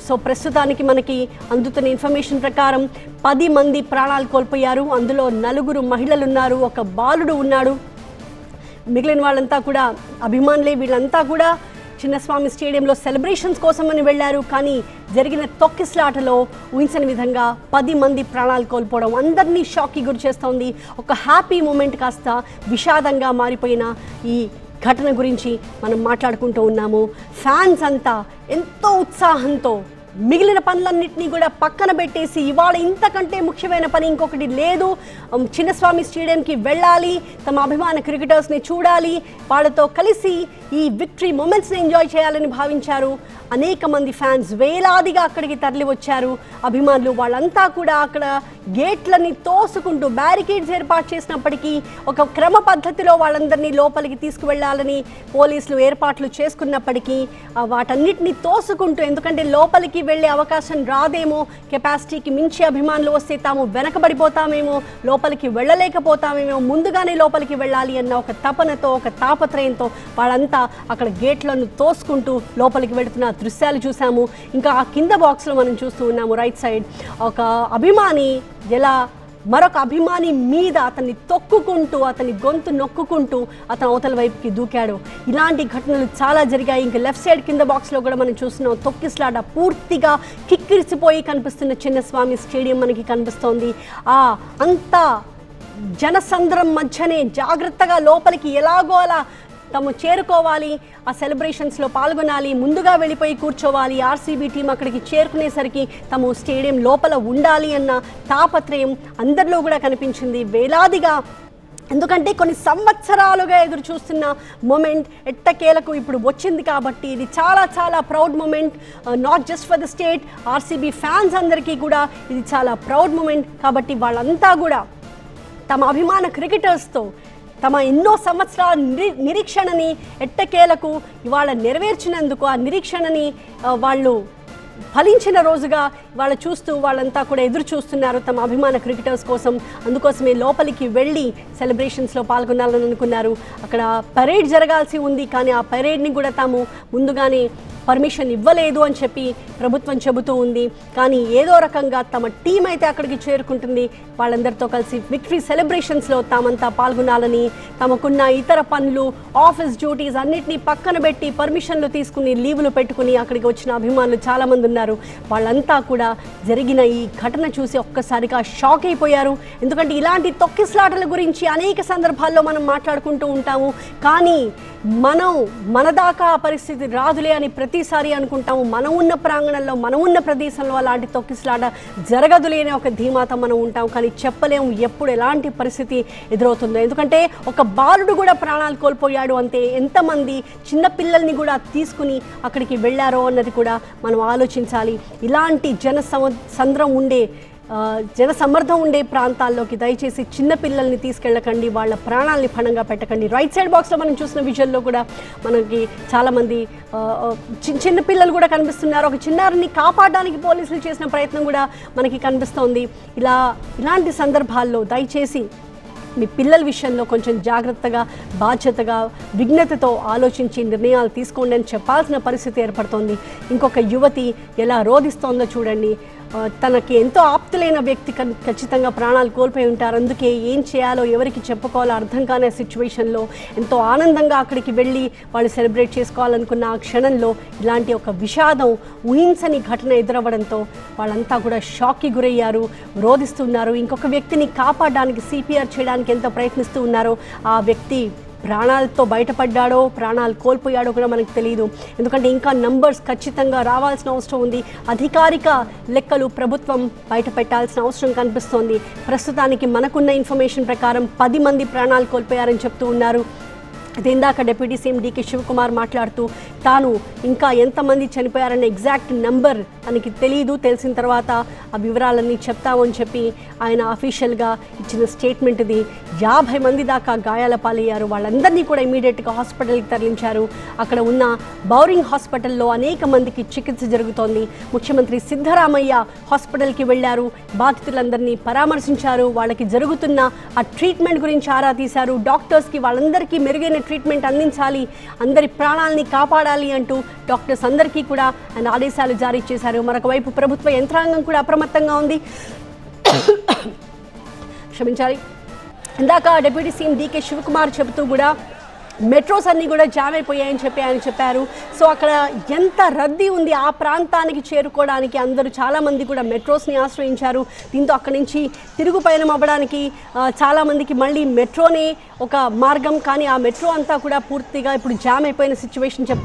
So ప్రస్తుతానికి మనకి అందుతున్న ఇన్ఫర్మేషన్ ప్రకారం పది మంది ప్రాణాలు కోల్పోయారు. అందులో నలుగురు మహిళలు ఉన్నారు ఒక బాలుడు ఉన్నాడు. మిగిలిన వాళ్ళంతా కూడా అభిమానులే. వీళ్ళంతా కూడా చిన్నస్వామి స్టేడియంలో సెలబ్రేషన్స్ కోసమని వెళ్ళారు. కానీ జరిగిన తొక్కిస్లాటలో ఊహించని విధంగా పది మంది ప్రాణాలు కోల్పోవడం అందరినీ షాక్కి గురి చేస్తోంది. ఒక హ్యాపీ మూమెంట్ కాస్త విషాదంగా మారిపోయిన ఈ ఘటన గురించి మనం మాట్లాడుకుంటూ ఉన్నాము. ఫ్యాన్స్ అంతా ఎంతో ఉత్సాహంతో మిగిలిన పనులన్నింటినీ కూడా పక్కన పెట్టేసి ఇవాళ ఇంతకంటే ముఖ్యమైన పని ఇంకొకటి లేదు. చిన్నస్వామి స్టేడియంకి వెళ్ళాలి. తమ అభిమాన క్రికెటర్స్ని చూడాలి. వాళ్ళతో కలిసి ఈ విక్టరీ మూమెంట్స్ని ఎంజాయ్ చేయాలని భావించారు. అనేక మంది ఫ్యాన్స్ వేలాదిగా అక్కడికి తరలి వచ్చారు అభిమానులు వాళ్ళంతా కూడా అక్కడ గేట్లని తోసుకుంటూ బ్యారికేడ్స్ ఏర్పాటు చేసినప్పటికీ ఒక క్రమ పద్ధతిలో వాళ్ళందరినీ లోపలికి తీసుకువెళ్ళాలని పోలీసులు ఏర్పాట్లు చేసుకున్నప్పటికీ వాటన్నిటిని తోసుకుంటూ ఎందుకంటే లోపలికి వెళ్ళే అవకాశం రాదేమో కెపాసిటీకి మించి అభిమానులు వస్తే తాము వెనకబడిపోతామేమో లోపలికి వెళ్ళలేకపోతామేమో ముందుగానే లోపలికి వెళ్ళాలి అన్న ఒక తపనతో ఒక తాపత్రయంతో వాళ్ళంతా అక్కడ గేట్లను తోసుకుంటూ లోపలికి వెళుతున్న దృశ్యాలు చూసాము ఇంకా ఆ కింద బాక్స్లో మనం చూస్తూ ఉన్నాము రైట్ సైడ్. ఒక అభిమాని ఎలా మరొక అభిమాని మీద అతన్ని తొక్కుకుంటూ అతని గొంతు నొక్కుకుంటూ అతను అవతల వైపుకి దూకాడు. ఇలాంటి ఘటనలు చాలా జరిగాయి. ఇంకా లెఫ్ట్ సైడ్ కింద బాక్స్లో కూడా మనం చూస్తున్నాం తొక్కిస్లాట పూర్తిగా కిక్కిరిసిపోయి కనిపిస్తున్న చిన్నస్వామి స్టేడియం మనకి కనిపిస్తోంది. ఆ అంతా జనసంద్రం మధ్యనే జాగ్రత్తగా లోపలికి ఎలాగో అలా తాము చేరుకోవాలి ఆ సెలబ్రేషన్స్లో పాల్గొనాలి ముందుగా వెళ్ళిపోయి కూర్చోవాలి. ఆర్సీబీ టీం అక్కడికి చేరుకునేసరికి తాము స్టేడియం లోపల ఉండాలి అన్న తాపత్రయం అందరిలో కూడా కనిపించింది. వేలాదిగా ఎందుకంటే కొన్ని సంవత్సరాలుగా ఎదురు చూస్తున్న మూమెంట్ ఎట్టకేలకు ఇప్పుడు వచ్చింది కాబట్టి ఇది చాలా చాలా proud moment not just for the state RCB fans అందరికీ కూడా ఇది చాలా ప్రౌడ్ మూమెంట్ కాబట్టి వాళ్ళంతా కూడా తమ అభిమాన క్రికెటర్స్తో తమ ఎన్నో సంవత్సరాల నిరీక్షణని ఎట్టకేలకు ఇవాళ నెరవేర్చినందుకు ఆ నిరీక్షణని వాళ్ళు ఫలించిన రోజుగా వాళ్ళు చూస్తూ వాళ్ళంతా కూడా ఎదురు చూస్తున్నారు తమ అభిమాన క్రికెటర్స్ కోసం. అందుకోసమే లోపలికి వెళ్ళి సెలబ్రేషన్స్లో పాల్గొనాలని అనుకున్నారు. అక్కడ పరేడ్ జరగాల్సి ఉంది కానీ ఆ పరేడ్ని కూడా తాము ముందుగానే పర్మిషన్ ఇవ్వలేదు అని చెప్పి ప్రభుత్వం చెబుతూ ఉంది. కానీ ఏదో రకంగా తమ టీం అయితే అక్కడికి చేరుకుంటుంది. వాళ్ళందరితో కలిసి విక్టరీ సెలబ్రేషన్స్లో తామంతా పాల్గొనాలని తమకున్న ఇతర పనులు ఆఫీస్ డ్యూటీస్ అన్నిటినీ పక్కన పెట్టి పర్మిషన్లు తీసుకుని లీవులు పెట్టుకుని అక్కడికి వచ్చిన అభిమానులు చాలామంది ఉన్నారు. వాళ్ళంతా కూడా జరిగిన ఈ ఘటన చూసి ఒక్కసారిగా షాక్ అయిపోయారు. ఎందుకంటే ఇలాంటి తొక్కిస్లాటల గురించి అనేక సందర్భాల్లో మనం మాట్లాడుకుంటూ ఉంటాము. కానీ మనం మన దాకా పరిస్థితి రాదులే అని ప్రతిసారి అనుకుంటాము మనం ఉన్న ప్రాంగణంలో మనం ఉన్న ప్రదేశంలో అలాంటి తొక్కిసలాట జరగదు లేని ఒక ధీమాత మనం ఉంటాం కానీ చెప్పలేము ఎప్పుడు ఎలాంటి పరిస్థితి ఎదురవుతుందో. ఎందుకంటే ఒక బాలుడు కూడా ప్రాణాలు కోల్పోయాడు అంతే ఎంతమంది చిన్న పిల్లల్ని కూడా తీసుకుని అక్కడికి వెళ్ళారో అన్నది కూడా మనం ఆలోచించాలి. ఇలాంటి జన సంద్రం ఉండే ఆ, జన ఉండే ప్రాంతాల్లోకి దయచేసి చిన్న పిల్లల్ని తీసుకెళ్ళకండి వాళ్ళ ప్రాణాలని పణంగా పెట్టకండి. రైట్ సైడ్ బాక్స్లో మనం చూసిన విజువల్లో కూడా మనకి చాలామంది చి- చిన్న పిల్లలు కూడా కనిపిస్తున్నారు. ఒక చిన్నారిని కాపాడడానికి పోలీసులు చేసిన ప్రయత్నం కూడా మనకి కనిపిస్తోంది. ఇలా ఇలాంటి సందర్భాల్లో దయచేసి మీ పిల్లల విషయంలో కొంచెం జాగ్రత్తగా బాధ్యతగా విఘ్నతతో ఆలోచించి నిర్ణయాలు తీసుకోండి అని చెప్పాల్సిన పరిస్థితి ఏర్పడుతోంది. ఇంకొక యువతి ఎలా రోధిస్తోందో చూడండి. తనకి ఎంతో ఆప్తులైన వ్యక్తి ఖచ్చితంగా ప్రాణాలు కోల్పోయి ఉంటారు. అందుకే ఏం చేయాలో ఎవరికి చెప్పుకోవాలో అర్థం కాని సిచ్యువేషన్లో ఎంతో ఆనందంగా అక్కడికి వెళ్ళి వాళ్ళు సెలబ్రేట్ చేసుకోవాలనుకున్న ఆ క్షణంలో ఇలాంటి ఒక విషాదం ఊహించని ఘటన ఎదురవ్వడంతో వాళ్ళంతా కూడా షాక్కి గురయ్యారు రోధిస్తున్నారు. ఇంకొక వ్యక్తిని కాపాడడానికి సిపిఆర్ చేయడానికి ఎంతో ప్రయత్నిస్తూ ఉన్నారో. ఆ వ్యక్తి ప్రాణాలతో బయటపడ్డాడో ప్రాణాలు కోల్పోయాడో కూడా మనకు తెలియదు. ఎందుకంటే ఇంకా నంబర్స్ ఖచ్చితంగా రావాల్సిన అవసరం ఉంది. అధికారిక లెక్కలు ప్రభుత్వం బయట పెట్టాల్సిన అవసరం కనిపిస్తోంది. ప్రస్తుతానికి మనకున్న ఇన్ఫర్మేషన్ ప్రకారం పది మంది ప్రాణాలు కోల్పోయారని చెప్తూ ఉన్నారు. ఇది ఇందాక డిప్యూటీ సీఎం డీకే శివకుమార్ మాట్లాడుతూ తాను ఇంకా ఎంతమంది చనిపోయారనే ఎగ్జాక్ట్ నెంబర్ తనకి తెలియదు తెలిసిన తర్వాత ఆ వివరాలన్నీ చెప్తామని చెప్పి ఆయన అఫీషియల్గా ఇచ్చిన స్టేట్మెంట్ ఇది యాభై మంది దాకా గాయాల పాలయ్యారు. వాళ్ళందరినీ కూడా ఇమీడియట్గా హాస్పిటల్కి తరలించారు. అక్కడ ఉన్న బౌరింగ్ హాస్పిటల్లో అనేక మందికి చికిత్స జరుగుతోంది. ముఖ్యమంత్రి సిద్ధరామయ్య హాస్పిటల్కి వెళ్ళారు. బాధితులందరినీ పరామర్శించారు. వాళ్ళకి జరుగుతున్న ఆ ట్రీట్మెంట్ గురించి ఆరా తీశారు. డాక్టర్స్కి వాళ్ళందరికీ మెరుగైన ట్రీట్మెంట్ అందించాలి అందరి ప్రాణాలని కాపాడాలి అంటూ డాక్టర్స్ అందరికీ కూడా ఆయన ఆదేశాలు జారీ చేశారు. మరొక వైపు ప్రభుత్వ యంత్రాంగం కూడా అప్రమత్తంగా ఉంది. క్షమించాలి. ఇందాక డిప్యూటీ సీఎం డీకే శివకుమార్ చెబుతూ కూడా మెట్రోస్ అన్నీ కూడా జామ్ అయిపోయాయని చెప్పి ఆయన చెప్పారు. సో అక్కడ ఎంత రద్దీ ఉంది ఆ ప్రాంతానికి చేరుకోవడానికి అందరూ చాలామంది కూడా మెట్రోస్ని ఆశ్రయించారు. దీంతో అక్కడి నుంచి తిరుగు పయనం అవ్వడానికి చాలామందికి మళ్ళీ మెట్రోనే ఒక మార్గం. కానీ ఆ మెట్రో అంతా కూడా పూర్తిగా ఇప్పుడు జామ్ అయిపోయిన సిచ్యువేషన్ చెప్